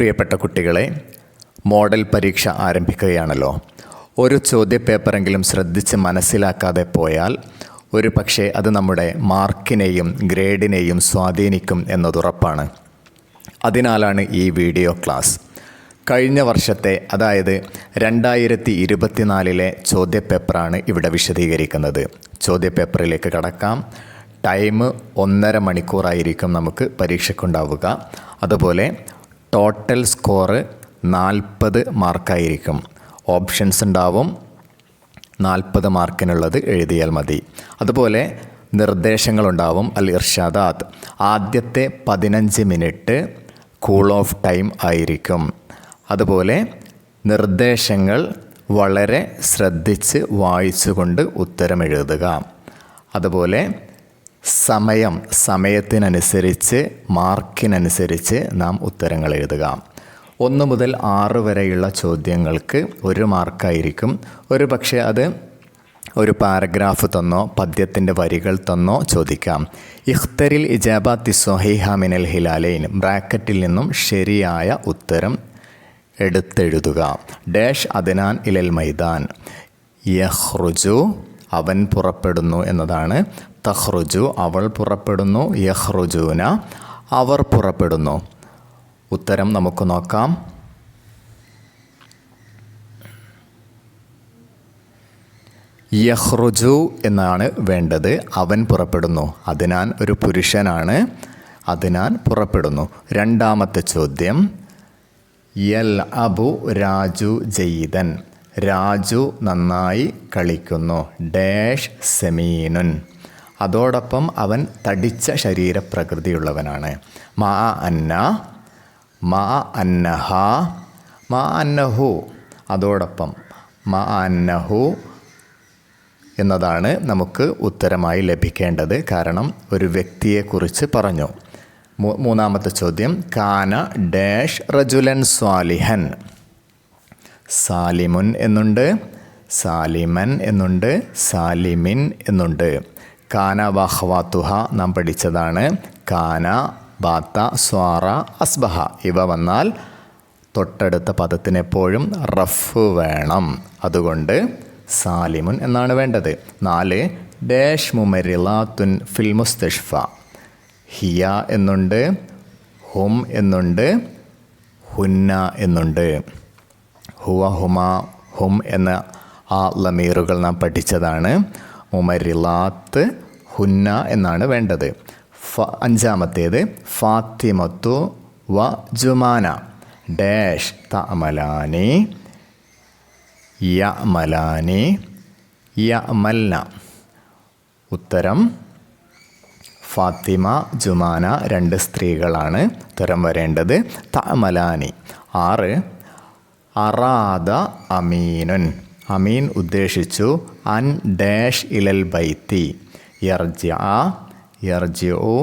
പ്രിയപ്പെട്ട കുട്ടികളെ മോഡൽ പരീക്ഷ ആരംഭിക്കുകയാണല്ലോ. ഒരു ചോദ്യപേപ്പറെങ്കിലും ശ്രദ്ധിച്ച് മനസ്സിലാക്കാതെ പോയാൽ ഒരു പക്ഷേ അത് നമ്മുടെ മാർക്കിനെയും ഗ്രേഡിനെയും സ്വാധീനിക്കും എന്നതുറപ്പാണ് അതിനാലാണ് ഈ വീഡിയോ ക്ലാസ്. കഴിഞ്ഞ വർഷത്തെ അതായത് രണ്ടായിരത്തി ഇരുപത്തിനാലിലെ ചോദ്യപേപ്പറാണ് ഇവിടെ വിശദീകരിക്കുന്നത്. ചോദ്യപേപ്പറിലേക്ക് കടക്കാം. ടൈം ഒന്നര മണിക്കൂറായിരിക്കും നമുക്ക് പരീക്ഷയ്ക്കുണ്ടാവുക. അതുപോലെ ടോട്ടൽ സ്കോറ് നാൽപ്പത് മാർക്കായിരിക്കും. ഓപ്ഷൻസ് ഉണ്ടാവും. നാൽപ്പത് മാർക്കിനുള്ളത് എഴുതിയാൽ മതി. അതുപോലെ നിർദ്ദേശങ്ങളുണ്ടാവും. അൽ ഇർഷാദാത്ത്. ആദ്യത്തെ പതിനഞ്ച് മിനിറ്റ് കൂൾ ഓഫ് ടൈം ആയിരിക്കും. അതുപോലെ നിർദ്ദേശങ്ങൾ വളരെ ശ്രദ്ധിച്ച് വായിച്ചുകൊണ്ട് ഉത്തരം എഴുതുക. അതുപോലെ സമയം സമയത്തിനനുസരിച്ച് മാർക്കിനനുസരിച്ച് നാം ഉത്തരങ്ങൾ എഴുതുക. ഒന്ന് മുതൽ ആറ് വരെയുള്ള ചോദ്യങ്ങൾക്ക് ഒരു മാർക്കായിരിക്കും. ഒരു പക്ഷേ അത് ഒരു പാരഗ്രാഫ് തന്നോ പദ്യത്തിന്റെ വരികൾ തന്നോ ചോദിക്കാം. ഇഖ്തരിൽ ഇജാബാത്തി സൊഹൈഹ മിനൽ ഹിലാലൈൻ ബ്രാക്കറ്റിൽ നിന്നും ശരിയായ ഉത്തരം എടുത്തെഴുതുക. ഡാഷ് അദനാൻ ഇലൽ മൈദാൻ. യഹ്റുജു അവൻ പുറപ്പെടുന്നു എന്നതാണ് തഹ്റുജു അവൾ പുറപ്പെടുന്നു യഹ്റുജൂന അവർ പുറപ്പെടുന്നു. ഉത്തരം നമുക്ക് നോക്കാം. യഹ്റുജു എന്നാണ് വേണ്ടത്. അവൻ പുറപ്പെടുന്നു. അതിനാൻ ഒരു പുരുഷനാണ്. അതിനാൻ പുറപ്പെടുന്നു. രണ്ടാമത്തെ ചോദ്യം. യൽ അബു രാജു ജയ്തൻ രാജു നന്നായി കളിക്കുന്നു. ഡാഷ് സെമീനുൻ. അതോടൊപ്പം അവൻ തടിച്ച ശരീരപ്രകൃതിയുള്ളവനാണ്. മാ അന്ന മാ അന്നഹ മാ അന്നഹു. അതോടൊപ്പം മാ അന്നഹു എന്നതാണ് നമുക്ക് ഉത്തരമായി ലഭിക്കേണ്ടത്. കാരണം ഒരു വ്യക്തിയെക്കുറിച്ച് പറഞ്ഞു. മൂന്നാമത്തെ ചോദ്യം. കാന ഡാഷ് റജുലൻ സ്വാലിഹൻ. സാലിമുൻ എന്നുണ്ട്. സാലിമൻ എന്നുണ്ട്. സാലിമിൻ എന്നുണ്ട്. കാന വാഹ്വാത്തുഹ നാം പഠിച്ചതാണ്. കാന ബാത്ത സ്വാറ അസ്ബഹ. ഇവ വന്നാൽ തൊട്ടടുത്ത പദത്തിനെപ്പോഴും റഫ് വേണം. അതുകൊണ്ട് സാലിമുൻ എന്നാണ് വേണ്ടത്. നാല് ഡാഷ് മുമരിലാത്തുൻ ഫിൽ മുസ്തഷ്ഫ. ഹിയ എന്നുണ്ട് ഹും എന്നുണ്ട് ഹുന്ന എന്നുണ്ട്. ഹുവ ഹുമ ഹും എന്ന ആ ലമീറുകൾ നാം പഠിച്ചതാണ്. മുമരിലാത്ത് ഹുന്ന എന്നാണ് വേണ്ടത്. ഫ അഞ്ചാമത്തേത് ഫാത്തിമത്തു വ ജുമാന. ഡാഷ് തമലാനി യമലാനി യമൽന ഉത്തരം ഫാത്തിമ ജുമാന രണ്ട് സ്ത്രീകളാണ് ഉത്തരം വരേണ്ടത്. തമലാനി ആറ് അറാദ അമീനുൻ. അമീൻ ഉദ്ദേശിച്ചു അൻ ഡാഷ് ഇലൽ ബൈത്തി. യർജ യർജിഉ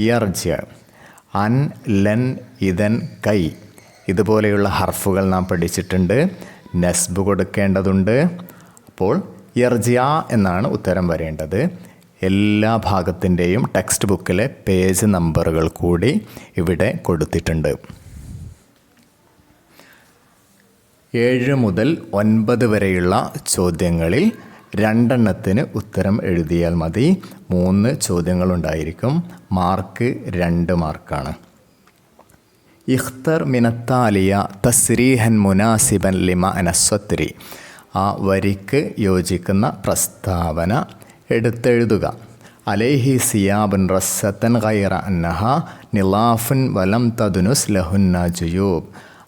യർജ അൻ ലൻ ഇതൻ കൈ. ഇതുപോലെയുള്ള ഹർഫുകൾ നാം പഠിച്ചിട്ടുണ്ട് നസ്ബ് കൊടുക്കേണ്ടതുണ്ട്. അപ്പോൾ യർജിയ എന്നാണ് ഉത്തരം വരേണ്ടത്. എല്ലാ ഭാഗത്തിന്റെയും ടെക്സ്റ്റ് ബുക്കിലെ പേജ് നമ്പറുകൾ കൂടി ഇവിടെ കൊടുത്തിട്ടുണ്ട്. ഏഴ് മുതൽ ഒൻപത് വരെയുള്ള ചോദ്യങ്ങളിൽ രണ്ടെണ്ണത്തിന് ഉത്തരം എഴുതിയാൽ മതി. മൂന്ന് ചോദ്യങ്ങളുണ്ടായിരിക്കും. മാർക്ക് രണ്ട് മാർക്കാണ്. ഇഖ്തർ മിനത്താലിയ തസ്രീഹൻ മുനാസിബൻ ലിമ അനസ്വത്രി ആ വരിക്ക് യോജിക്കുന്ന പ്രസ്താവന എടുത്തെഴുതുക. അലൈഹി സിയാബുൻ റസ്സത്തൻ ഗൈറ അന്നഹ നിലാഫുൻ വലം തദുനുസ് ലഹുന്ന ജുയൂബ്.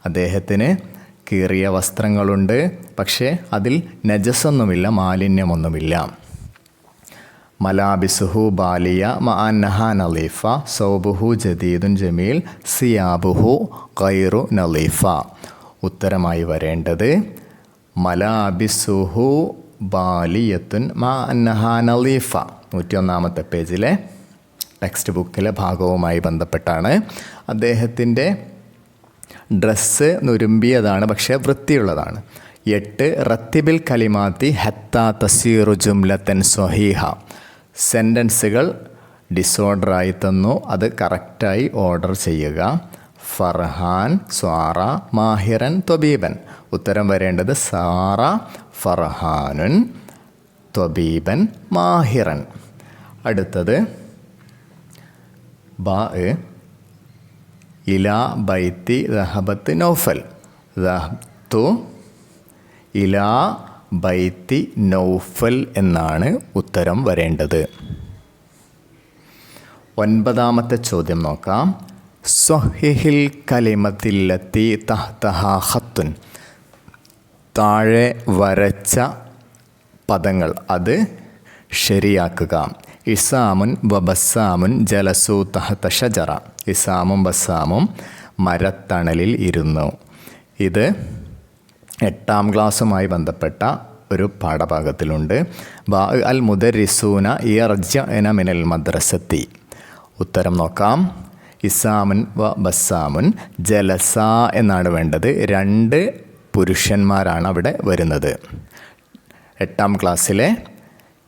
അദ്ദേഹത്തിന് കീറിയ വസ്ത്രങ്ങളുണ്ട്. പക്ഷേ അതിൽ നജസൊന്നുമില്ല മാലിന്യമൊന്നുമില്ല. മലാബിസുഹു ബാലിയ മഅന്നഹ നലീഫ സൗബുഹു ജദീദുൻ ജമീൽ സിയാബുഹു ഖൈറു നലീഫ. ഉത്തരമായി വരേണ്ടത് മലാബിസുഹു ബാലിയത്തുൻ മാ അന്നഹ നലീഫ. നൂറ്റിയൊന്നാമത്തെ പേജിലെ ടെക്സ്റ്റ് ബുക്കിലെ ഭാഗവുമായി ബന്ധപ്പെട്ടാണ്. അദ്ദേഹത്തിന്റെ ഡ്രസ്സ് നുരുമ്പിയതാണ് പക്ഷേ വൃത്തിയുള്ളതാണ്. എട്ട് റത്തിബിൽ കലിമാത്തി ഹത്ത തസീറു ജുംലത്തൻ സൊഹീഹ സെന്റൻസുകൾ ഡിസോർഡറായി തന്നു അത് കറക്റ്റായി ഓർഡർ ചെയ്യുക. ഫർഹാൻ സ്വാറ മാഹിറൻ ത്വബീബൻ ഉത്തരം വരേണ്ടത് സാറ ഫർഹാനുൻ ത്വബീബൻ മാഹിറൻ. അടുത്തത് ബ. ഇലാ ബൈത്തി ദഹബത്ത് നൗഫൽ. ദഹത്തു ഇലാ ബൈത്തി നൗഫൽ എന്നാണ് ഉത്തരം വരേണ്ടത്. ഒൻപതാമത്തെ ചോദ്യം നോക്കാം. സ്വഹിഹിൽ കലിമത്തില്ലത്തി തഹ്തഹ ഹത്തുൻ താഴെ വരച്ച പദങ്ങൾ അത് ശരിയാക്കുക. ഇസാമുൻ വബസ്സാമുൻ ജലസു തഹത്ത ഷജറ. ഇസാമും ബസ്സാമും മരത്തണലിൽ ഇരുന്നു. ഇത് എട്ടാം ക്ലാസ്സുമായി ബന്ധപ്പെട്ട ഒരു പാഠഭാഗത്തിലുണ്ട്. ബാ അൽ മുദരിസൂന ഇയർജ എന മിനൽ മദ്രസത്തി. ഉത്തരം നോക്കാം. ഇസാമുൻ വ ബസ്സാമുൻ ജലസ എന്നാണ് വേണ്ടത്. രണ്ട് പുരുഷന്മാരാണ് അവിടെ വരുന്നത്. എട്ടാം ക്ലാസ്സിലെ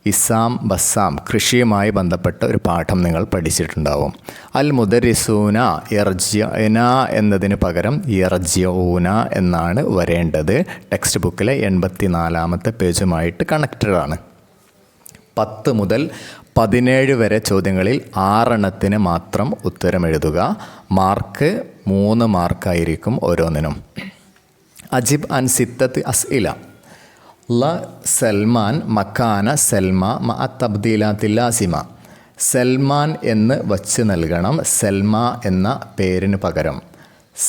ഇസാം ബസ്സാം കൃഷിയുമായി ബന്ധപ്പെട്ട ഒരു പാഠം നിങ്ങൾ പഠിച്ചിട്ടുണ്ടാവും. അൽ മുദരിസൂന എർജ്യന എന്നതിന് പകരം എർജ്യൂന എന്നാണ് വരേണ്ടത്. ടെക്സ്റ്റ് ബുക്കിലെ എൺപത്തി നാലാമത്തെ പേജുമായിട്ട് കണക്റ്റഡ് ആണ്. പത്ത് മുതൽ പതിനേഴ് വരെ ചോദ്യങ്ങളിൽ ആറെണ്ണത്തിന് മാത്രം ഉത്തരം എഴുതുക. മാർക്ക് മൂന്ന് മാർക്കായിരിക്കും ഓരോന്നിനും. അജിബ് അൻ സിത്തത്ത് അസ്ഇല ല സൽമാൻ മക്കാന സൽമ മ തബ്ദീലാത്തില്ലാസിമ സൽമാൻ എന്ന് വച്ച് നൽകണം സൽമ എന്ന പേരിന് പകരം.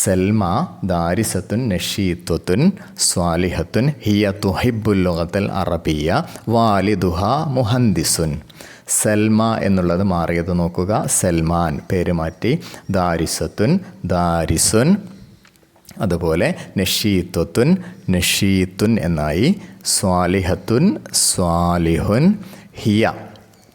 സൽമ ദാരിസത്തുൻ നഷീത്വത്തുൻ സ്വാലിഹത്തുൻ ഹിയ തുഹിബുല്ലുഗത്തൽ അറബിയ വാലിദുഹ മുഹന്ദിസുൻ. സൽമ എന്നുള്ളത് മാറിയത് നോക്കുക സൽമാൻ പേര് മാറ്റി ദാരിസത്തുൻ ദാരിസുൻ അതുപോലെ നഷീത്വത്തുൻ നഷീത്തുൻ എന്നായി സ്വാലിഹത്തുൻ സ്വാലിഹുൻ ഹിയ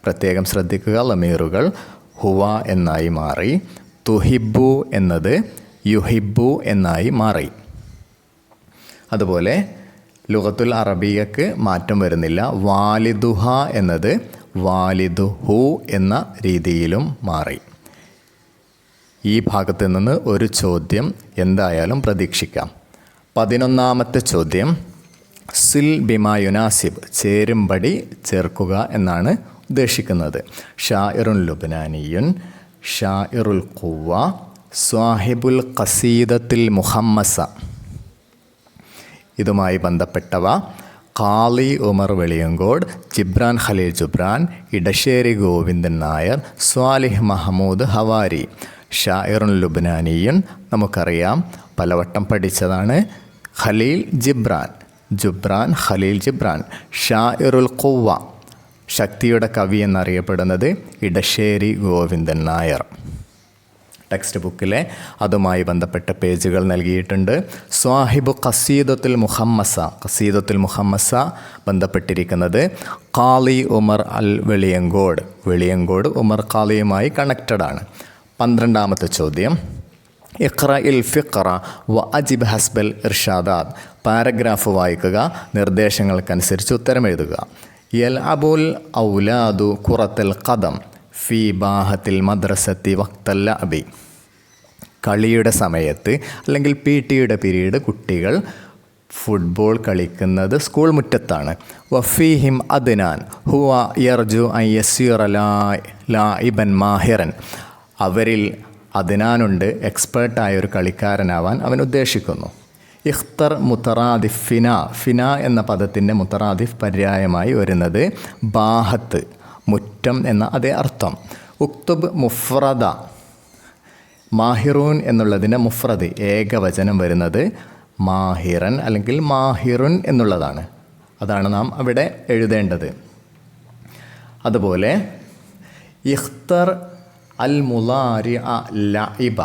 പ്രത്യേകം ശ്രദ്ധിക്കുക ലമീറുകൾ ഹുവ എന്നായി മാറി തുഹിബു എന്നത് യുഹിബു എന്നായി മാറി. അതുപോലെ ലുഹത്തുൽ അറബിയക്ക് മാറ്റം വരുന്നില്ല. വാലിദുഹ എന്നത് വാലിദുഹു എന്ന രീതിയിലും മാറി. ഈ ഭാഗത്ത് നിന്ന് ഒരു ചോദ്യം എന്തായാലും പ്രതീക്ഷിക്കാം. പതിനൊന്നാമത്തെ ചോദ്യം സിൽ ബിമാ യുനാസിബ് ചേരുംപടി ചേർക്കുക എന്നാണ് ഉദ്ദേശിക്കുന്നത്. ഷാഇറുൻ ലുബ്നാനിയുൻ ഷാഇറുൽ ഖുവ സ്വാഹിബുൽ ഖസീദത്തിൽ മുഹമ്മസ. ഇതുമായി ബന്ധപ്പെട്ടവ കാളി ഉമർ വെളിയങ്കോട് ജിബ്രാൻ ഖലീൽ ജുബ്രാൻ ഇടശ്ശേരി ഗോവിന്ദൻ നായർ സ്വാലിഹ് മഹമ്മൂദ് ഹവാരി. ഷായിറുൻ ലുബ്നാനിയൻ. നമുക്കറിയാം പലവട്ടം പഠിച്ചതാണ് ഖലീൽ ജിബ്രാൻ. ജുബ്രാൻ ഖലീൽ ജിബ്രാൻ. ഷായറുൽ ഖുവ ശക്തിയുടെ കവി എന്നറിയപ്പെടുന്നത് ഇടശ്ശേരി ഗോവിന്ദൻ നായർ. ടെക്സ്റ്റ് ബുക്കിലെ അതുമായി ബന്ധപ്പെട്ട പേജുകൾ നൽകിയിട്ടുണ്ട്. സ്വാഹിബു ഖസീദത്തുൽ മുഹമ്മസ ഖസീദത്തുൽ മുഹമ്മസ ബന്ധപ്പെട്ടിരിക്കുന്നത് കാളി ഉമർ അൽ വെളിയങ്കോട്. വെളിയങ്കോട് ഉമർ കാളിയുമായി കണക്റ്റഡ് ആണ്. പന്ത്രണ്ടാമത്തെ ചോദ്യം. ഇഖ്റ ഇൽ ഫിഖ്റ വ അജിബ് ഹസ്ബൽ ഇർഷാദാദ്. പാരഗ്രാഫ് വായിക്കുക നിർദ്ദേശങ്ങൾക്കനുസരിച്ച് ഉത്തരം എഴുതുക. യൽ അബുൽ ഔലാദു കുറത്തൽ കഥം ഫി ബാഹത്തിൽ മദ്രസത്തി വക്തല്ല അബി. കളിയുടെ സമയത്ത് അല്ലെങ്കിൽ പി ടിയുടെ പീരീഡ് കുട്ടികൾ ഫുട്ബോൾ കളിക്കുന്നത് സ്കൂൾ മുറ്റത്താണ്. വഫീഹിം അദ്നാൻ ഹുവ യർജു ഐ യസ്യൂർ ലാ ഇബൻ മാഹിറൻ. അവരിൽ അതിനാനുണ്ട് എക്സ്പേർട്ടായ ഒരു കളിക്കാരനാവാൻ അവൻ ഉദ്ദേശിക്കുന്നു. ഇഖ്തർ മുത്തറാദിഫ് ഫിന ഫിന എന്ന പദത്തിന്റെ മുത്തറാദിഫ് പര്യായമായി വരുന്നത് ബാഹത്ത് മുറ്റം എന്ന അതേ അർത്ഥം. ഉക്തുബ് മുഫ്രദ മാഹിറൂൻ എന്നുള്ളതിന്റെ മുഫ്രദ് ഏകവചനം വരുന്നത് മാഹിറൻ അല്ലെങ്കിൽ മാഹിറുൻ എന്നുള്ളതാണ്. അതാണ് നാം അവിടെ എഴുതേണ്ടത്. അതുപോലെ ഇഖ്തർ അൽ മുലാരി അ ലഇബ.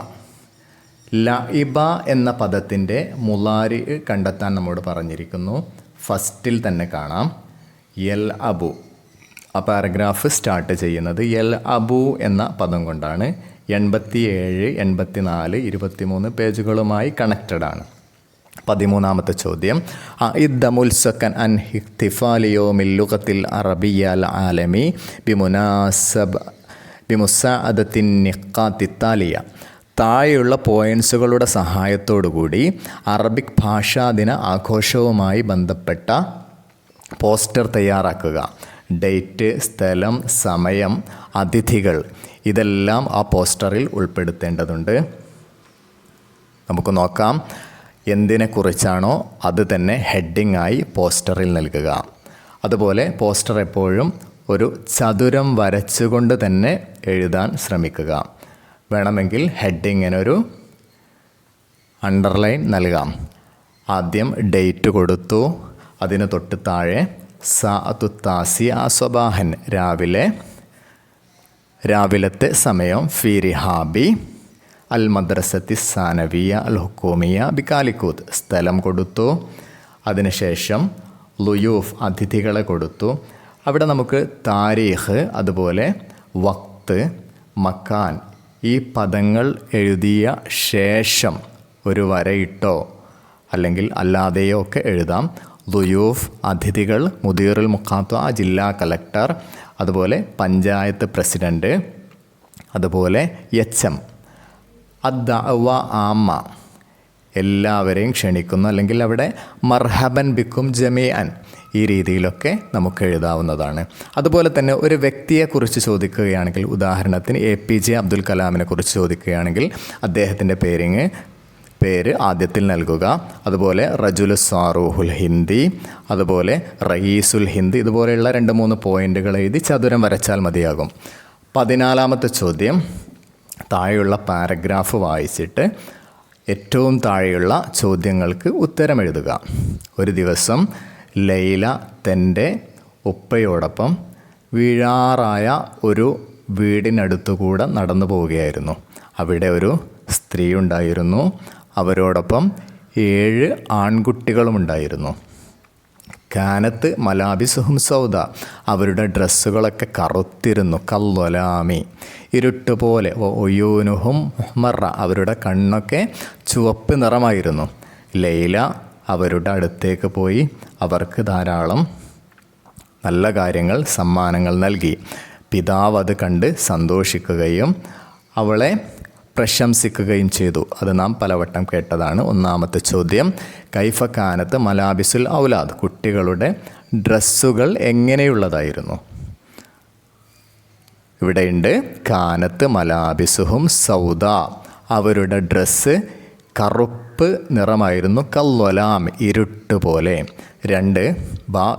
ലഇബ എന്ന പദത്തിന്റെ മുലാരി കണ്ടെത്താൻ നമ്മോട് പറഞ്ഞിരിക്കുന്നു. ഫസ്റ്റിൽ തന്നെ കാണാം. എൽ അബു. ആ പാരഗ്രാഫ് സ്റ്റാർട്ട് ചെയ്യുന്നത് എൽ അബു എന്ന പദം കൊണ്ടാണ്. എൺപത്തി ഏഴ് എൺപത്തി നാല് ഇരുപത്തിമൂന്ന് പേജുകളുമായി കണക്റ്റഡ് ആണ്. പതിമൂന്നാമത്തെ ചോദ്യം. ഇദ്ദമുൽസക്കൻ അൻ ഹിഫാലിയോ മില്ലുഖത്തിൽ അറബിയൽ ആലമി ബിമുനാസബ് ബിമുസാഅദത്തിൻ നിഖാത്തിത്താലിയ താഴെയുള്ള പോയിൻസുകളുടെ സഹായത്തോടുകൂടി അറബിക് ഭാഷാ ദിന ആഘോഷവുമായി ബന്ധപ്പെട്ട പോസ്റ്റർ തയ്യാറാക്കുക. ഡേറ്റ് സ്ഥലം സമയം അതിഥികൾ ഇതെല്ലാം ആ പോസ്റ്ററിൽ ഉൾപ്പെടുത്തേണ്ടതുണ്ട്. നമുക്ക് നോക്കാം എന്തിനെക്കുറിച്ചാണോ അത് തന്നെ ഹെഡിങ്ങായി പോസ്റ്ററിൽ നൽകുക. അതുപോലെ പോസ്റ്റർ എപ്പോഴും ഒരു ചതുരം വരച്ചുകൊണ്ട് തന്നെ എഴുതാൻ ശ്രമിക്കുക. വേണമെങ്കിൽ ഹെഡിങ്ങിനൊരു അണ്ടർലൈൻ നൽകാം. ആദ്യം ഡേറ്റ് കൊടുത്തു. അതിന് തൊട്ട് താഴെ സാതുത്താസി ആസ്വബാഹൻ രാവിലെ രാവിലത്തെ സമയം ഫി അൽ മദ്രസത്തി സാനവിയ അൽ ഹുക്കോമിയ ബിക്കാലിക്കൂത്ത് സ്ഥലം കൊടുത്തു. അതിനുശേഷം ലുയൂഫ് അതിഥികളെ കൊടുത്തു. അവിടെ നമുക്ക് താരീഖ് അതുപോലെ വക്ത് മക്കാൻ. ഈ പദങ്ങൾ എഴുതിയ ശേഷം ഒരു വരയിട്ടോ അല്ലെങ്കിൽ അല്ലാതെയോ ഒക്കെ എഴുതാം. ദുയൂഫ് അതിഥികൾ മുദീറുൽ മുഖാത്വ ജില്ലാ കളക്ടർ അതുപോലെ പഞ്ചായത്ത് പ്രസിഡന്റ് അതുപോലെ എച്ച് എം. അദ്ദവ ആമ്മ എല്ലാവരെയും ക്ഷണിക്കുന്നു. അല്ലെങ്കിൽ അവിടെ മർഹബൻ ബിക്കും ജമീഅൻ. ഈ രീതിയിലൊക്കെ നമുക്ക് എഴുതാവുന്നതാണ്. അതുപോലെ തന്നെ ഒരു വ്യക്തിയെക്കുറിച്ച് ചോദിക്കുകയാണെങ്കിൽ ഉദാഹരണത്തിന് എ പി ജെ അബ്ദുൽ കലാമിനെ കുറിച്ച് ചോദിക്കുകയാണെങ്കിൽ അദ്ദേഹത്തിന്റെ പേരിങ് പേര് ആദ്യത്തിൽ നൽകുക. അതുപോലെ റജുലു സാറൂഹുൽ ഹിന്ദി അതുപോലെ റയീസുൽ ഹിന്ദി ഇതുപോലെയുള്ള രണ്ട് മൂന്ന് പോയിന്റുകൾ എഴുതി ചതുരം വരച്ചാൽ മതിയാകും. പതിനാലാമത്തെ ചോദ്യം. താഴെയുള്ള പാരഗ്രാഫ് വായിച്ചിട്ട് ഏറ്റവും താഴെയുള്ള ചോദ്യങ്ങൾക്ക് ഉത്തരം എഴുതുക. ഒരു ദിവസം ലൈല തന്റെ ഉപ്പയോടൊപ്പം വീഴാറായ ഒരു വീടിനടുത്തുകൂടെ നടന്നു പോവുകയായിരുന്നു. അവിടെ ഒരു സ്ത്രീ ഉണ്ടായിരുന്നു അവരോടൊപ്പം ഏഴ് ആൺകുട്ടികളുമുണ്ടായിരുന്നു. കാനത്ത് മലാബിസുഹും സൗദ അവരുടെ ഡ്രസ്സുകളൊക്കെ കറുത്തിരുന്നു. കല്ലൊലാമി ഇരുട്ടുപോലെ ഒയ്യൂനുഹും മറ അവരുടെ കണ്ണൊക്കെ ചുവപ്പ് നിറമായിരുന്നു. ലൈല അവരുടെ അടുത്തേക്ക് പോയി അവർക്ക് ധാരാളം നല്ല കാര്യങ്ങൾ സമ്മാനങ്ങൾ നൽകി. പിതാവ് അത് കണ്ട് സന്തോഷിക്കുകയും അവളെ പ്രശംസിക്കുകയും ചെയ്തു. അത് നാം പലവട്ടം കേട്ടതാണ്. ഒന്നാമത്തെ ചോദ്യം കൈഫക്കാനത്ത് മലാബിസുൽ ഔലാദ് കുട്ടികളുടെ ഡ്രസ്സുകൾ എങ്ങനെയുള്ളതായിരുന്നു? ഇവിടെയുണ്ട് കാനത്ത് മലാബിസുഹും സൗദ. അവരുടെ ഡ്രസ്സ് കറുപ്പ് നിറമായിരുന്നു കല്ലൊലാം ഇരുട്ട് പോലെ. രണ്ട് ബാ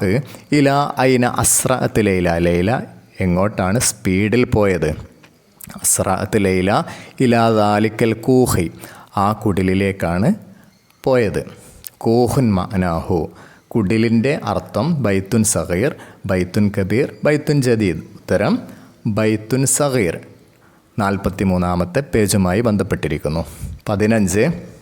ഇല ഐന അസ്ര ലൈല ലൈല എങ്ങോട്ടാണ് സ്പീഡിൽ പോയത്? ഇലാ ദാലിക്കൽ കൂഹി ആ കുടിലിലേക്കാണ് പോയത്. കൂഹുൻ മനാഹു കുടിലിന്റെ അർത്ഥം ബൈത്തുൻ സഹീർ ബൈത്തുൻ കബീർ ബൈത്തുൻ ജദീദ്. ഉത്തരം ബൈത്തുൻ സഹീർ നാൽപ്പത്തി മൂന്നാമത്തെ പേജുമായി ബന്ധപ്പെട്ടിരിക്കുന്നു. പതിനഞ്ച്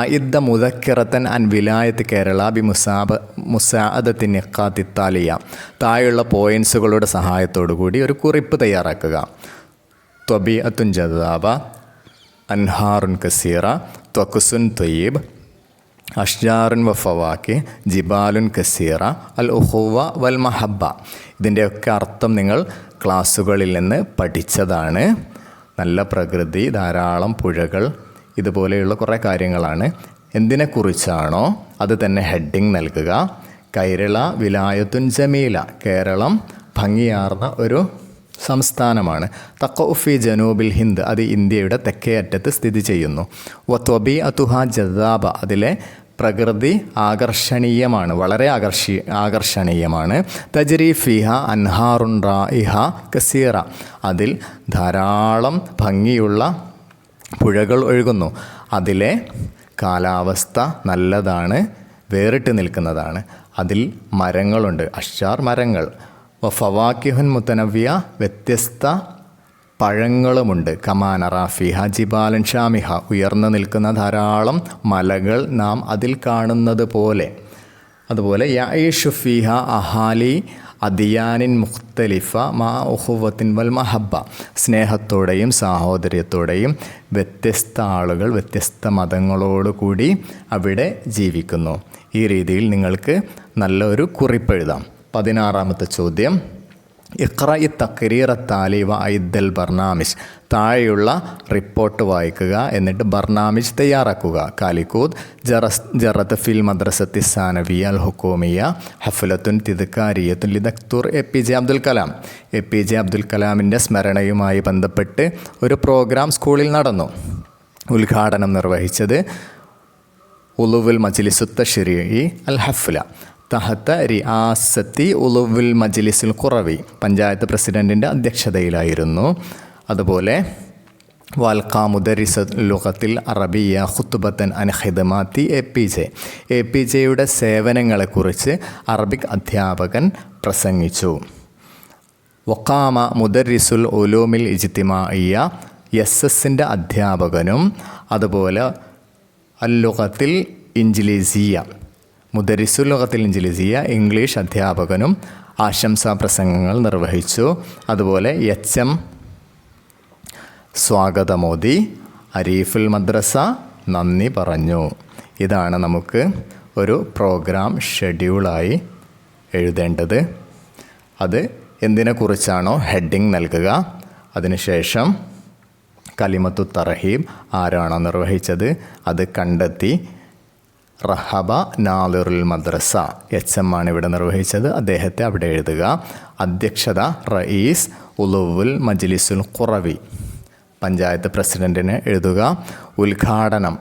അയിദ്ദ മുദക്കിറത്തൻ അൻ വിലായത്ത് കേരള ബി മുസാബ മുസാഅദത്തി നിക്കാത്തിത്താലിയ താഴെയുള്ള പോയിൻസുകളുടെ സഹായത്തോടു കൂടി ഒരു കുറിപ്പ് തയ്യാറാക്കുക. ത്വബിഅത്തുൻ ജദാബ അൻഹാറുൻ കസീറ ത്വക്കുസുൻ തൊയ്യബ് അഷ്ജാറുൻ വഫവാക്കി ജിബാലുൻ കസീറ അൽ ഉഹുവ വൽ മഹബ ഇതിന്റെയൊക്കെ അർത്ഥം നിങ്ങൾ ക്ലാസ്സുകളിൽ നിന്ന് പഠിച്ചതാണ്. നല്ല പ്രകൃതി ധാരാളം പുഴകൾ ഇതുപോലെയുള്ള കുറേ കാര്യങ്ങളാണ്. എന്തിനെക്കുറിച്ചാണോ അത് തന്നെ ഹെഡിങ് നൽകുക. കൈരള വിലായത്തുൻ ജമീല കേരളം ഭംഗിയാർന്ന ഒരു സംസ്ഥാനമാണ്. തക്കൗഫി ജനൂബിൽ ഹിന്ദ് അത് ഇന്ത്യയുടെ തെക്കേ അറ്റത്ത് സ്ഥിതി ചെയ്യുന്നു. വത്വബി അതുഹ ജദാബ അതിലെ പ്രകൃതി ആകർഷണീയമാണ് വളരെ ആകർഷി ആകർഷണീയമാണ്. തജരി ഫിഹ അൻഹാറുൻ റായിഹ കസീറ അതിൽ ധാരാളം ഭംഗിയുള്ള പുഴകൾ ഒഴുകുന്നു. അതിലെ കാലാവസ്ഥ നല്ലതാണ് വേറിട്ട് നിൽക്കുന്നതാണ്. അതിൽ മരങ്ങളുണ്ട് അഷാർ മരങ്ങൾ. ഫവാക്കിഹുൻ മുത്തനവ്യ വ്യത്യസ്ത പഴങ്ങളുമുണ്ട്. കമാൻ റാഫിഹ ജിബാലൻ ഷാമിഹ. ഉയർന്നു നിൽക്കുന്ന ധാരാളം മലകൾ നാം അതിൽ കാണുന്നത് പോലെ. അതുപോലെ യഈഷു ഫിഹ അഹാലി അദിയാനിൻ മുഖ്തലിഫ മാ ഉഹുവത്തിൻ വൽ മഹബ സ്നേഹത്തോടെയും സാഹോദര്യത്തോടെയും വ്യത്യസ്ത ആളുകൾ വ്യത്യസ്ത മതങ്ങളോടുകൂടി അവിടെ ജീവിക്കുന്നു. ഈ രീതിയിൽ നിങ്ങൾക്ക് നല്ലൊരു കുറിപ്പെഴുതാം പതിനാറാമത്തെ ചോദ്യം. ഇഖ്റ ഇ തക്രീറ താലിവ ഐദൽ ബർണാമിസ് താഴെയുള്ള റിപ്പോർട്ട് വായിക്കുക എന്നിട്ട് ബർണാമിസ് തയ്യാറാക്കുക. കാലിക്കൂദ് ജറസ് ജറത്ത് ഫിൽ മദ്രസത്തി സാനവിയ അൽ ഹുക്കോമിയ ഹഫലത്തുൻ തിദുക്കാരിയത്തുൻ ലിദക്തൂർ A P J Abdul Kalam. A P J Abdul കലാമിന്റെ സ്മരണയുമായി ബന്ധപ്പെട്ട് ഒരു പ്രോഗ്രാം സ്കൂളിൽ നടന്നു. ഉദ്ഘാടനം നിർവഹിച്ചത് ഉളുവുൽ മജ്ലിസുത്ത ഷിരി അൽ ഹഫ്ല. തഹത്ത റിയാസത്തി ഉളുവിൽ മജ്ലിസിൽ കുറവി പഞ്ചായത്ത് പ്രസിഡന്റിന്റെ അധ്യക്ഷതയിലായിരുന്നു. അതുപോലെ വാൽക്കാമുദരിസ മുദരിസ ലുഖത്തിൽ അറബിയ ഖുത്തുബത്തൻ അൻ ഹിദമാത്തി A P J. A P ജെയുടെ സേവനങ്ങളെക്കുറിച്ച് അറബിക് അധ്യാപകൻ പ്രസംഗിച്ചു. വക്കാമ മുദരിസുൽ ഉലൂമിൽ ഇജിത്തിമായ എസ് എസിന്റെ അധ്യാപകനും അതുപോലെ അല്ലുഖത്തിൽ ഇഞ്ചിലിസിയ മുദരിസുൽ ലോകത്തിൽ ജലിസിയ ഇംഗ്ലീഷ് അധ്യാപകനും ആശംസാ പ്രസംഗങ്ങൾ നിർവഹിച്ചു. അതുപോലെ എച്ച് എം സ്വാഗതമോദി അരീഫുൽ മദ്രസ നന്ദി പറഞ്ഞു. ഇതാണ് നമുക്ക് ഒരു പ്രോഗ്രാം ഷെഡ്യൂളായി എഴുതേണ്ടത്. അത് എന്തിനെക്കുറിച്ചാണോ ഹെഡിങ് നൽകുക. അതിനുശേഷം കലിമത്തു തറഹീം ആരാണോ നിർവഹിച്ചത് അത് കണ്ടെത്തി റഹബ നാലിറുൽ മദ്രസ. എച്ച് എം ആണ് ഇവിടെ നിർവഹിച്ചത്. അദ്ദേഹത്തെ അവിടെ എഴുതുക. അധ്യക്ഷത റയീസ് ഉലുവുൽ മജ്ലിസുൽ ഖുറവി. പഞ്ചായത്ത് പ്രസിഡന്റിന് എഴുതുക. ഉദ്ഘാടനം.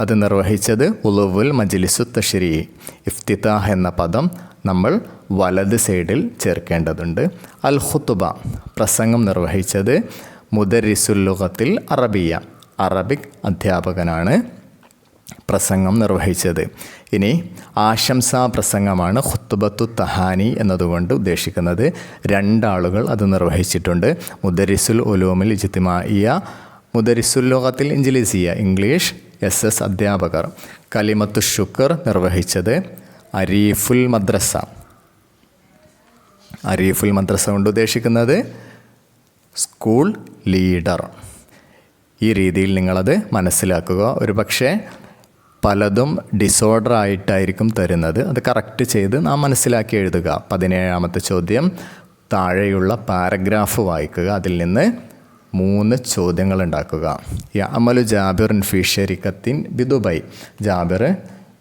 അത് നിർവഹിച്ചത് ഉലുവുൽ മജ്ലിസു തഷരി ഇഫ്തിതാഹ് എന്ന പദം നമ്മൾ വലത് സൈഡിൽ ചേർക്കേണ്ടതുണ്ട്. അൽ ഖുത്തുബ പ്രസംഗം നിർവഹിച്ചത് മുദരിസുല്ലുഖത്തിൽ അറബിയ. അറബിക് അധ്യാപകനാണ്. പ്രസംഗം നിർവഹിച്ചത്. ഇനി ആശംസാ പ്രസംഗമാണ് ഹുത്തുബത്തു തഹാനി എന്നതുകൊണ്ട് ഉദ്ദേശിക്കുന്നത്. രണ്ടാളുകൾ അത് നിർവഹിച്ചിട്ടുണ്ട്. മുദരിസുൽ ഉലൂമിൽ ഇജ്തിമാഇയ മുദരിസുൽ ലോകത്തിൽ ഇഞ്ചിലിസിയ ഇംഗ്ലീഷ് എസ് എസ് അധ്യാപകർ. കലിമത്തു ഷുക്കർ നിർവഹിച്ചത് അരീഫുൽ മദ്രസ. അരീഫുൽ മദ്രസ കൊണ്ട് ഉദ്ദേശിക്കുന്നത് സ്കൂൾ ലീഡർ. ഈ രീതിയിൽ നിങ്ങളത് മനസ്സിലാക്കുക. ഒരു പക്ഷേ പലതും ഡിസോർഡർ ആയിട്ടായിരിക്കും തരുന്നത്. അത് കറക്റ്റ് ചെയ്ത് നാം മനസ്സിലാക്കി എഴുതുക. പതിനേഴാമത്തെ ചോദ്യം. താഴെയുള്ള പാരഗ്രാഫ് വായിക്കുക. അതിൽ നിന്ന് മൂന്ന് ചോദ്യങ്ങൾ ഉണ്ടാക്കുക. യമലു ജാബിറിൻ ഫി ഷെരിക്കത്തിൻ ബി ദുബായ് ജാബിർ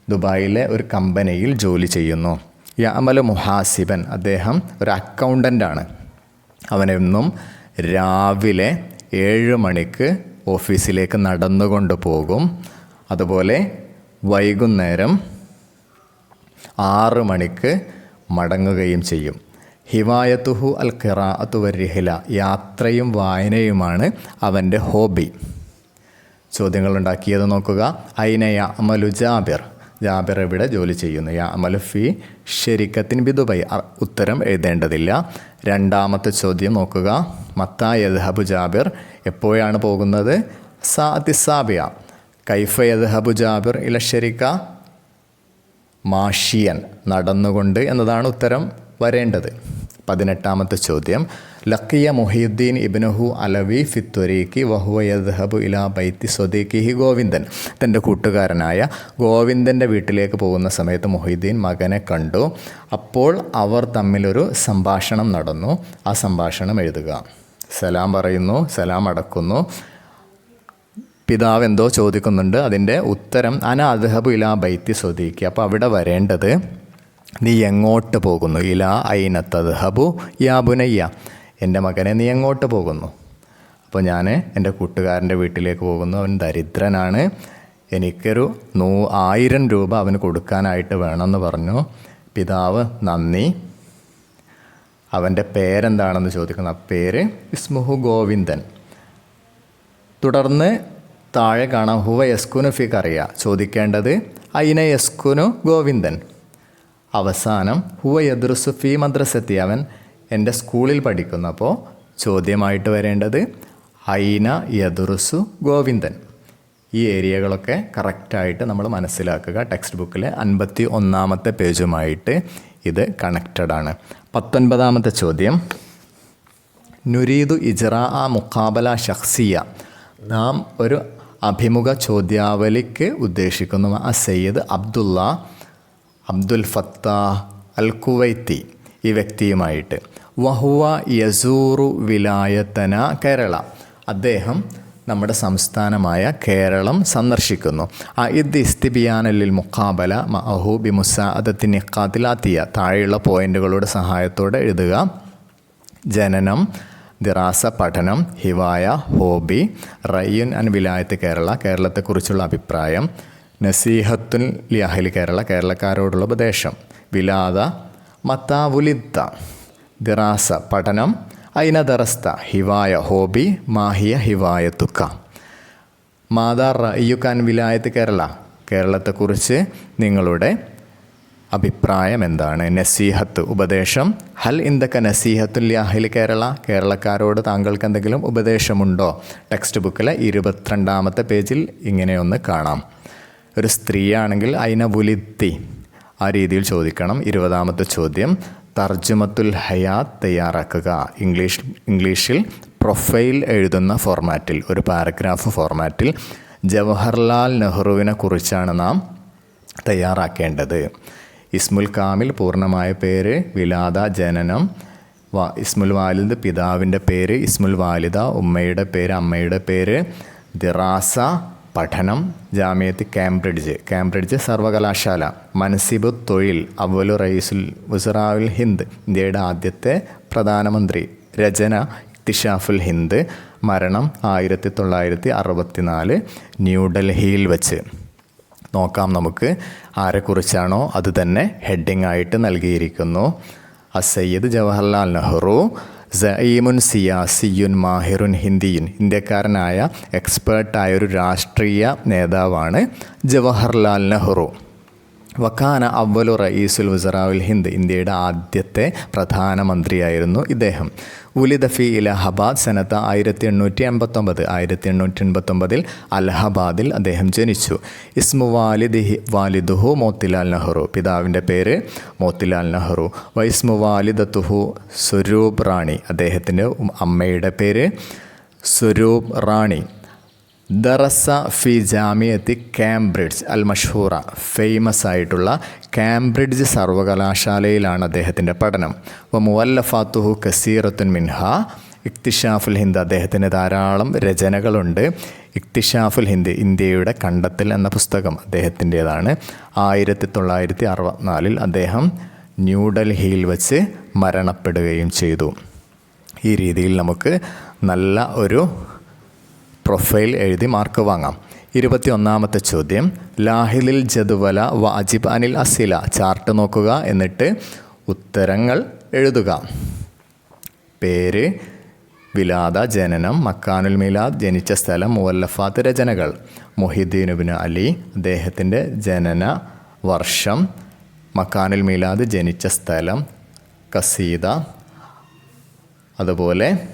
ദുബായിലെ ഒരു കമ്പനിയിൽ ജോലി ചെയ്യുന്നു. യാമലു മുഹാസിബൻ. അദ്ദേഹം ഒരു അക്കൗണ്ടന്റാണ് അവനെന്നും രാവിലെ ഏഴ് മണിക്ക് ഓഫീസിലേക്ക് നടന്നുകൊണ്ട് പോകും. അതുപോലെ വൈകുന്നേരം ആറ് മണിക്ക് മടങ്ങുകയും ചെയ്യും. ഹിവായത്തുഹു അൽ ഖിറാഅത്തു വരിഹില യാത്രയും വായനയുമാണ് അവന്റെ ഹോബി. ചോദ്യങ്ങൾ ഉണ്ടാക്കിയത് നോക്കുക. അയിനയ അമലു ജാബിർ? ജാബിർ എവിടെ ജോലി ചെയ്യുന്നു? യാ അമലു ഫി ഷെരിക്കത്തിൻ ബിദുബൈ. ഉത്തരം എഴുതേണ്ടതില്ല. രണ്ടാമത്തെ ചോദ്യം നോക്കുക. മത്താ യദ്ഹബു ജാബിർ എപ്പോഴാണ് പോകുന്നത്? സാതി സാബിയ കൈഫ യദ്ഹബു ജാബിർ ഇല ഷെരിക്ക മാഷിയൻ നടന്നുകൊണ്ട് എന്നതാണ് ഉത്തരം വരേണ്ടത്. പതിനെട്ടാമത്തെ ചോദ്യം. ലക്കിയ മുഹീദ്ദീൻ ഇബ്നഹു അലവി ഫിത്വരീക്ക് വഹുവ യദ്ഹബു ഇലാ ബൈത്തി സ്വദീഖിഹി ഗോവിന്ദൻ. തന്റെ കൂട്ടുകാരനായ ഗോവിന്ദന്റെ വീട്ടിലേക്ക് പോകുന്ന സമയത്ത് മുഹീദ്ദീൻ മകനെ കണ്ടു. അപ്പോൾ അവർ തമ്മിലൊരു സംഭാഷണം നടന്നു. ആ സംഭാഷണം എഴുതുക. സലാം പറയുന്നു. സലാം അടക്കുന്നു. പിതാവ് എന്തോ ചോദിക്കുന്നുണ്ട്. അതിന്റെ ഉത്തരം അന അദ്ഹബു ഇലാ ബൈത്തി സ്വദീക്കി അപ്പോൾ അവിടെ വരേണ്ടത് നീ എങ്ങോട്ട് പോകുന്നു? ഇലാ ഐന തദ്ഹബു യാ ബുനയ്യ. എന്റെ മകനെ നീ എങ്ങോട്ട് പോകുന്നു? അപ്പോൾ ഞാൻ എന്റെ കൂട്ടുകാരന്റെ വീട്ടിലേക്ക് പോകുന്നു. അവൻ ദരിദ്രനാണ്. എനിക്കൊരു നൂ ആയിരം രൂപ അവന് കൊടുക്കാനായിട്ട് വേണമെന്ന് പറഞ്ഞു. പിതാവ് നന്ദി. അവന്റെ പേരെന്താണെന്ന് ചോദിക്കുന്നു. ആ പേര് ഇസ്മുഹു ഗോവിന്ദൻ. തുടർന്ന് താഴെ കാണാം ഹുവ യസ്കുനു ഫി കറിയ. ചോദിക്കേണ്ടത് അയിന യസ്കുനു ഗോവിന്ദൻ? അവസാനം ഹുവ യദ്രുസു ഫി മദ്രസത്തി അവൻ എന്റെ സ്കൂളിൽ പഠിക്കുന്നപ്പോൾ ചോദ്യമായിട്ട് വരേണ്ടത് അയിന യദുറുസു ഗോവിന്ദൻ? ഈ ഏരിയകളൊക്കെ കറക്റ്റായിട്ട് നമ്മൾ മനസ്സിലാക്കുക. ടെക്സ്റ്റ് ബുക്കിലെ അൻപത്തി ഒന്നാമത്തെ പേജുമായിട്ട് ഇത് കണക്റ്റഡ് ആണ്. പത്തൊൻപതാമത്തെ ചോദ്യം. നുരീദു ഇജറ ആ മുക്കാബല ഷഖ്സിയ നാം ഒരു അഭിമുഖ ചോദ്യാവലിക്ക് ഉദ്ദേശിക്കുന്നു. ആ സയ്യിദ് അബ്ദുള്ള അബ്ദുൽ ഫത്താഹ് അൽ കുവൈത്തി ഈ വ്യക്തിയുമായിട്ട്. വഹുവ യസൂറു വിലായത്തന കേരള. അദ്ദേഹം നമ്മുടെ സംസ്ഥാനമായ കേരളം സന്ദർശിക്കുന്നു. ആ ഇത് ഇസ്തിബിയാനല്ലിൽ മുക്കാബല മഹു ബി മുസാദത്തിൻ ഇഖാത്തിലാത്തിയ താഴെയുള്ള പോയിന്റുകളുടെ സഹായത്തോടെ എഴുതുക. ജനനം ദിറാസ പഠനം ഹിവായ ഹോബി റയ്യൻ അൻ വിലായത്ത് കേരള കേരളത്തെക്കുറിച്ചുള്ള അഭിപ്രായം നസീഹത്തുൽ ലിയാഹിൽ കേരള കേരളക്കാരോടുള്ള ഉപദേശം വിലാദ മത്താവുലിത്ത ദിറാസ പഠനം ഐന ദറസ്ത ഹിവായ ഹോബി മാഹിയ ഹിവായത്തുക്ക. മാതാ റയ്യുക്കാൻ വിലായത്ത് കേരള കേരളത്തെക്കുറിച്ച് നിങ്ങളുടെ അഭിപ്രായം എന്താണ്? നസീഹത്ത് ഉപദേശം. ഹൽ ഇന്ദക്ക നസീഹത്തുൽ അഹിൽ കേരള. കേരളക്കാരോട് താങ്കൾക്ക് എന്തെങ്കിലും ഉപദേശമുണ്ടോ ടെക്സ്റ്റ് ബുക്കിലെ ഇരുപത്തിരണ്ടാമത്തെ പേജിൽ ഇങ്ങനെയൊന്ന് കാണാം. ഒരു സ്ത്രീയാണെങ്കിൽ അയിന വുലിത്തി ആ രീതിയിൽ ചോദിക്കണം. ഇരുപതാമത്തെ ചോദ്യം. തർജുമത്തുൽ ഹയാത്ത് തയ്യാറാക്കുക. ഇംഗ്ലീഷ് ഇംഗ്ലീഷിൽ പ്രൊഫൈൽ എഴുതുന്ന ഫോർമാറ്റിൽ ഒരു പാരഗ്രാഫ് ഫോർമാറ്റിൽ ജവഹർലാൽ നെഹ്റുവിനെ കുറിച്ചാണ് നാം തയ്യാറാക്കേണ്ടത്. ഇസ്മുൽ കാമിൽ പൂർണമായ പേര് വിലാദ ജനനം. വാ ഇസ്മുൽ വാലിദ് പിതാവിന്റെ പേര് ഇസ്മുൽ വാലിദ ഉമ്മയുടെ പേര് അമ്മയുടെ പേര്. ദിറാസ പഠനം ജാമ്യത്ത് കാംബ്രിഡ്ജ്. കാംബ്രിഡ്ജ് സർവകലാശാല. മൻസിബ് തൊഴിൽ അവലു റയീസുൽ ഉസറാവുൽ ഹിന്ദ് ഇന്ത്യയുടെ ആദ്യത്തെ പ്രധാനമന്ത്രി. രചന ഇക്തിഷാഫുൽ ഹിന്ദ്. മരണം ആയിരത്തി തൊള്ളായിരത്തി അറുപത്തിനാല് ന്യൂഡൽഹിയിൽ വെച്ച്. നോക്കാം നമുക്ക്. ആരെക്കുറിച്ചാണോ അത് തന്നെ ഹെഡിങ് ആയിട്ട് നൽകിയിരിക്കുന്നു. അസയ്യദ് ജവഹർലാൽ നെഹ്റു സയീമുൻ സിയാസിയുൻ മാഹിറുൻ ഹിന്ദിയുൻ ഇന്ത്യക്കാരനായ എക്സ്പേർട്ടായ ഒരു രാഷ്ട്രീയ നേതാവാണ് ജവഹർലാൽ നെഹ്റു. വക്കാന അവലു റയീസുൽ വസറാവുൽ ഹിന്ദ് ഇന്ത്യയുടെ ആദ്യത്തെ പ്രധാനമന്ത്രിയായിരുന്നു ഇദ്ദേഹം. ഉലിദ ഫി ഇലഹബാദ് സനത്ത് ആയിരത്തി എണ്ണൂറ്റി എൺപത്തൊമ്പത് ആയിരത്തി എണ്ണൂറ്റി എൺപത്തൊമ്പതിൽ അലഹബാദിൽ അദ്ദേഹം ജനിച്ചു. ഇസ്മു വാലിദിഹി വാലിദുഹു മോത്തിലാൽ നെഹ്റു പിതാവിന്റെ പേര് മോത്തിലാൽ നെഹ്റു. വൈസ്മു വാലിദത്തുഹു സ്വരൂപ് റാണി അദ്ദേഹത്തിന്റെ അമ്മയുടെ പേര് സ്വരൂപ് റാണി. ദറസ ഫി ജാമിയത്തി കാംബ്രിഡ്ജ് അൽ മഷൂറ ഫേമസ് ആയിട്ടുള്ള കാംബ്രിഡ്ജ് സർവകലാശാലയിലാണ് അദ്ദേഹത്തിന്റെ പഠനം. വ മുവല്ലഫാത്തുഹു കസീറത്തുൻ മിൻഹ. ഇക്തിഷാഫുൽ ഹിന്ദ് അദ്ദേഹത്തിന് ധാരാളം രചനകളുണ്ട്. ഇക്തിഷാഫുൽ ഹിന്ദ് ഇന്ത്യയുടെ കണ്ടെത്തൽ എന്ന പുസ്തകം അദ്ദേഹത്തിന്റേതാണ്. ആയിരത്തി തൊള്ളായിരത്തി അറുപത്തിനാലിൽ അദ്ദേഹം ന്യൂഡൽഹിയിൽ വച്ച് മരണപ്പെടുകയും ചെയ്തു. ഈ രീതിയിൽ നമുക്ക് നല്ല ഒരു പ്രൊഫൈൽ എഴുതി മാർക്ക് വാങ്ങാം. ഇരുപത്തി ഒന്നാമത്തെ ചോദ്യം. ലാഹിലിൽ ജദുവല വാജിബ് അനിൽ അസില. ചാർട്ട് നോക്കുക എന്നിട്ട് ഉത്തരങ്ങൾ എഴുതുക. പേര് വിലാദ ജനനം മക്കാനുൽ മിലാദ് ജനിച്ച സ്ഥലം മുവല്ലഫാത്ത് രചനകൾ. മൊഹിദ്ദീനുബിന് അലി അദ്ദേഹത്തിന്റെ ജനന വർഷം മക്കാനുൽ മിലാദ് ജനിച്ച സ്ഥലം കസീദ അതുപോലെ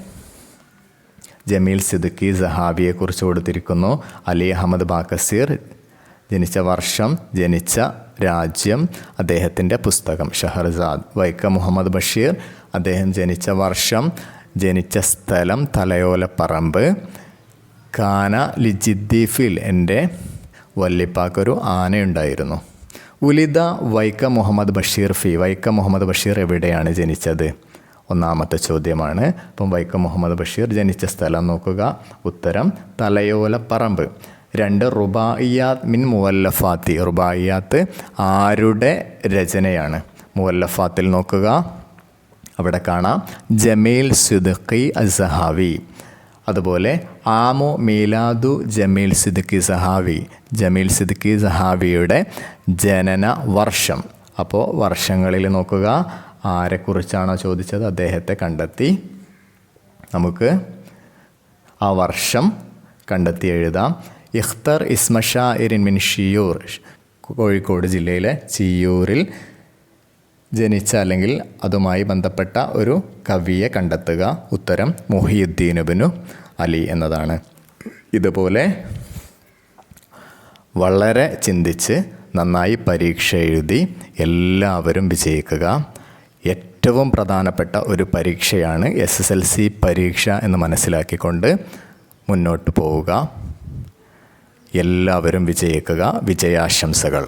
ജമീൽ സിദ്ദിഖി സഹാബിയെക്കുറിച്ച് കൊടുത്തിരിക്കുന്നു. അലി അഹമ്മദ് ബാക്കസീർ ജനിച്ച വർഷം ജനിച്ച രാജ്യം അദ്ദേഹത്തിന്റെ പുസ്തകം ഷഹർസാദ്. വൈക്കം മുഹമ്മദ് ബഷീർ അദ്ദേഹം ജനിച്ച വർഷം ജനിച്ച സ്ഥലം തലയോലപ്പറമ്പ് കാന ലിജിദ്ദീഫിൽ എന്റെ വല്ലിപ്പാക്കൊരു ആനയുണ്ടായിരുന്നു. ഉലിദ വൈക്കം മുഹമ്മദ് ബഷീർ ഫി. വൈക്കം മുഹമ്മദ് ബഷീർ എവിടെയാണ് ജനിച്ചത്? ഒന്നാമത്തെ ചോദ്യമാണ്. അപ്പം വൈക്കം മുഹമ്മദ് ബഷീർ ജനിച്ച സ്ഥലം നോക്കുക. ഉത്തരം തലയോലപ്പറമ്പ്. രണ്ട് റുബായിയാത്ത് മിൻ മുവല്ലഫാത്തി. റുബായിയാത്ത് ആരുടെ രചനയാണ്? മുവല്ലഫാത്തിൽ നോക്കുക. അവിടെ കാണാം. ജമീൽ സുദഖി അസഹാവി അതുപോലെ ആമോ മീലാദു ജമീൽ സിദ്ദിഖി സഹാവി. ജമീൽ സിദ്ദിഖി സഹാവിയുടെ ജനന വർഷം. അപ്പോൾ വർഷങ്ങളിൽ നോക്കുക. ആരെക്കുറിച്ചാണോ ചോദിച്ചത് അദ്ദേഹത്തെ കണ്ടെത്തി. നമുക്ക് ആ വർഷം കണ്ടെത്തി എഴുതാം. ഇഖ്തർ ഇസ്മഷാഇരിൻ മിൻ ഷിയൂർ കോഴിക്കോട് ജില്ലയിലെ ചിയൂരിൽ ജനിച്ച അല്ലെങ്കിൽ അതുമായി ബന്ധപ്പെട്ട ഒരു കവിയെ കണ്ടെത്തുക. ഉത്തരം മുഹിയുദ്ദീനുബിനു അലി എന്നതാണ്. ഇതുപോലെ വളരെ ചിന്തിച്ച് നന്നായി പരീക്ഷ എഴുതി എല്ലാവരും വിജയിക്കുക. ഏറ്റവും പ്രധാനപ്പെട്ട ഒരു പരീക്ഷയാണ് എസ് എസ് എൽ സി പരീക്ഷ എന്ന് മനസ്സിലാക്കിക്കൊണ്ട് മുന്നോട്ട് പോവുക. എല്ലാവരും വിജയിക്കുക. വിജയാശംസകൾ.